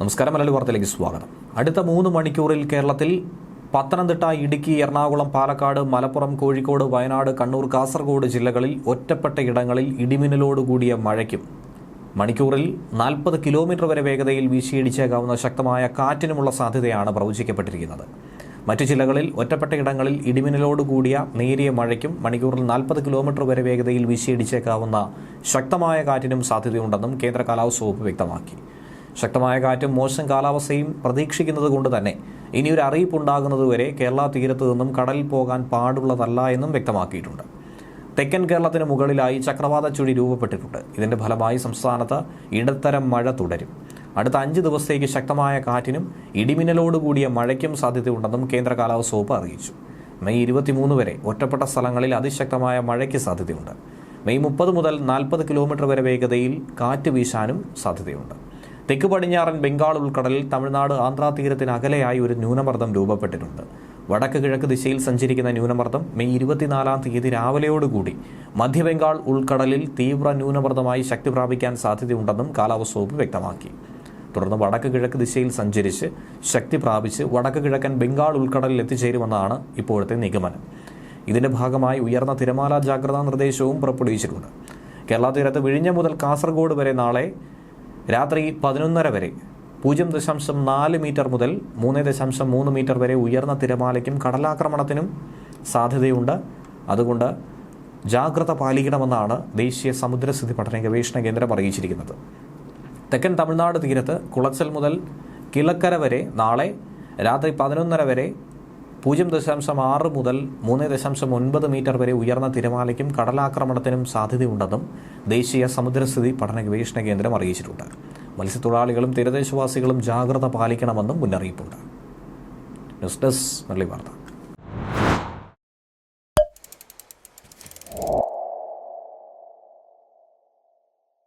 നമസ്കാരം മലയാളി വാർത്തയിലേക്ക് സ്വാഗതം. അടുത്ത മൂന്ന് മണിക്കൂറിൽ കേരളത്തിൽ പത്തനംതിട്ട ഇടുക്കി എറണാകുളം പാലക്കാട് മലപ്പുറം കോഴിക്കോട് വയനാട് കണ്ണൂർ കാസർഗോഡ് ജില്ലകളിൽ ഒറ്റപ്പെട്ട ഇടങ്ങളിൽ ഇടിമിന്നലോടുകൂടിയ മഴയ്ക്കും. മണിക്കൂറിൽ നാൽപ്പത് കിലോമീറ്റർ വരെ വേഗതയിൽ വീശിയടിച്ചേക്കാവുന്ന ശക്തമായ കാറ്റിനുമുള്ള സാധ്യതയാണ് പ്രവചിക്കപ്പെട്ടിരിക്കുന്നത്. മറ്റു ജില്ലകളിൽ ഒറ്റപ്പെട്ട ഇടങ്ങളിൽ ഇടിമിന്നലോടുകൂടിയ നേരിയ മഴയ്ക്കും മണിക്കൂറിൽ നാൽപ്പത് കിലോമീറ്റർ വരെ വേഗതയിൽ വീശിയടിച്ചേക്കാവുന്ന ശക്തമായ കാറ്റിനും സാധ്യതയുണ്ടെന്നും കേന്ദ്ര കാലാവസ്ഥ വകുപ്പ് വ്യക്തമാക്കി. ശക്തമായ കാറ്റും മോശം കാലാവസ്ഥയും പ്രതീക്ഷിക്കുന്നത് കൊണ്ട് തന്നെ ഇനിയൊരു അറിയിപ്പുണ്ടാകുന്നതുവരെ കേരള തീരത്ത് നിന്നും കടലിൽ പോകാൻ പാടുള്ളതല്ല എന്നും വ്യക്തമാക്കിയിട്ടുണ്ട്. തെക്കൻ കേരളത്തിന് മുകളിലായി ചക്രവാത ചുഴി രൂപപ്പെട്ടിട്ടുണ്ട്. ഇതിന്റെ ഫലമായി സംസ്ഥാനത്ത് ഇടത്തരം മഴ തുടരും. അടുത്ത അഞ്ച് ദിവസത്തേക്ക് ശക്തമായ കാറ്റിനും ഇടിമിന്നലോടുകൂടിയ മഴയ്ക്കും സാധ്യതയുണ്ടെന്നും കേന്ദ്ര കാലാവസ്ഥ വകുപ്പ് അറിയിച്ചു. മെയ് ഇരുപത്തിമൂന്ന് വരെ ഒറ്റപ്പെട്ട സ്ഥലങ്ങളിൽ അതിശക്തമായ മഴയ്ക്ക് സാധ്യതയുണ്ട്. മെയ് മുപ്പത് മുതൽ നാൽപ്പത് കിലോമീറ്റർ വരെ വേഗതയിൽ കാറ്റ് വീശാനും സാധ്യതയുണ്ട്. തെക്ക് പടിഞ്ഞാറൻ ബംഗാൾ ഉൾക്കടലിൽ തമിഴ്നാട് ആന്ധ്രാ തീരത്തിന് അകലെയായി ഒരു ന്യൂനമർദ്ദം രൂപപ്പെട്ടിട്ടുണ്ട്. വടക്ക് കിഴക്ക് ദിശയിൽ സഞ്ചരിക്കുന്ന ന്യൂനമർദ്ദം മെയ് ഇരുപത്തിനാലാം തീയതി രാവിലെയോടുകൂടി. മധ്യബംഗാൾ ഉൾക്കടലിൽ തീവ്ര ന്യൂനമർദ്ദമായി ശക്തി പ്രാപിക്കാൻ സാധ്യതയുണ്ടെന്നും കാലാവസ്ഥ വകുപ്പ് വ്യക്തമാക്കി. തുടർന്ന് വടക്ക് കിഴക്ക് ദിശയിൽ സഞ്ചരിച്ച് ശക്തി പ്രാപിച്ച് വടക്ക് കിഴക്കൻ ബംഗാൾ ഉൾക്കടലിൽ എത്തിച്ചേരുമെന്നാണ് ഇപ്പോഴത്തെ നിഗമനം. ഇതിന്റെ ഭാഗമായി ഉയർന്ന തിരമാല ജാഗ്രതാ നിർദ്ദേശവും പുറപ്പെടുവിച്ചിട്ടുണ്ട്. കേരള തീരത്ത് വിഴിഞ്ഞ മുതൽ കാസർഗോഡ് വരെ നാളെ രാത്രി പതിനൊന്നര വരെ. പൂജ്യം ദശാംശം നാല് മീറ്റർ മുതൽ മൂന്ന് ദശാംശം മൂന്ന് മീറ്റർ വരെ ഉയർന്ന തിരമാലയ്ക്കും കടലാക്രമണത്തിനും സാധ്യതയുണ്ട്. അതുകൊണ്ട് ജാഗ്രത പാലിക്കണമെന്നാണ് ദേശീയ സമുദ്രസ്ഥിതി പഠന ഗവേഷണ കേന്ദ്രം അറിയിച്ചിരിക്കുന്നത്. തെക്കൻ തമിഴ്നാട് തീരത്ത് കുളച്ചൽ മുതൽ കിളക്കര വരെ നാളെ രാത്രി പതിനൊന്നര വരെ പൂജ്യം ദശാംശം ആറ് മുതൽ മൂന്ന് ദശാംശം ഒൻപത് മീറ്റർ വരെ ഉയർന്ന തിരമാലയ്ക്കും കടലാക്രമണത്തിനും സാധ്യതയുണ്ടെന്നും ദേശീയ സമുദ്രസ്ഥിതി പഠന ഗവേഷണ കേന്ദ്രം അറിയിച്ചിട്ടുണ്ട്. മത്സ്യത്തൊഴിലാളികളും തീരദേശവാസികളും ജാഗ്രത പാലിക്കണമെന്നും മുന്നറിയിപ്പുണ്ട്. ന്യൂസ് ഡെസ്ക് വാർത്ത.